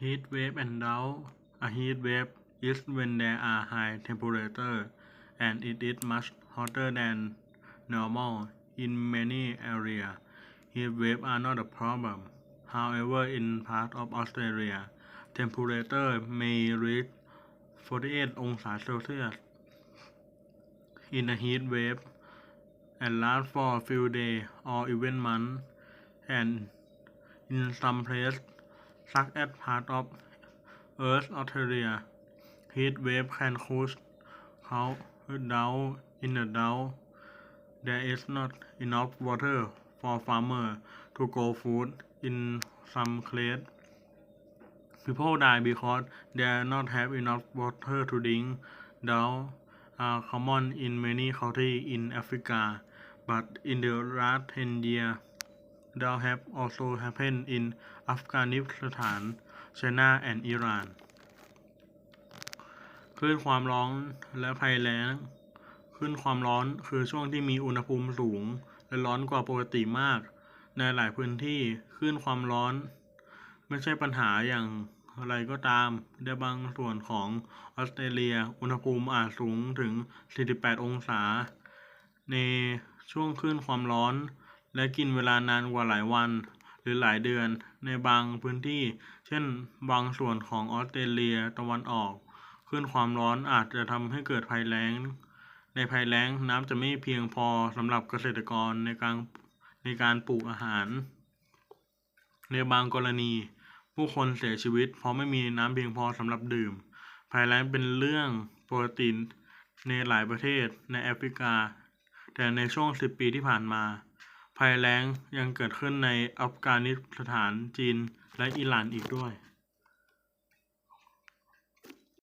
Heat wave and drought. A heat wave is when there are high temperatures and it is much hotter than normal in many areas. Heat waves are not a problem. However, in parts of Australia, temperature may reach 48 degrees Celsius in a heat wave and last for a few days or even months and in some places such as part of Earth Australia heat wave can cause drought in the drought there is not enough water for farmers to grow food in some cases people die because they not have enough water to drink. Drought are common in many countries in Africa but in the last 10 years drought have also happened in Afghanistan China and Iran คลื่นความร้อนและภัยแล้ง คลื่นความร้อนคือช่วงที่มีอุณหภูมิสูง และร้อนกว่าปกติมาก ในหลายพื้นที่คลื่นความร้อน ไม่ใช่ปัญหาอย่างไรก็ตามในบางส่วนของออสเตรเลีย อุณหภูมิอาจสูงถึง 48 องศา ในช่วงคลื่นความร้อน และกินเวลานานกว่าหลายวัน หรือหลายเดือนในบางพื้นที่ เช่น บางส่วนของออสเตรเลียตะวันออกคลื่นความร้อนอาจจะทำให้เกิดภัยแล้ง ในภัยแล้งน้ำจะไม่เพียงพอสำหรับเกษตรกรในการในการปลูกอาหาร ในบางกรณี ผู้คนเสียชีวิต เพราะไม่มีน้ำเพียงพอสำหรับดื่ม ภัยแล้งเป็นเรื่องปกติในหลายประเทศในแอฟริกา แต่ในช่วง 10 ปีที่ผ่านมา ภัยแล้งยังเกิดขึ้นในอัฟกานิสถาน จีน และอิหร่านอีกด้วย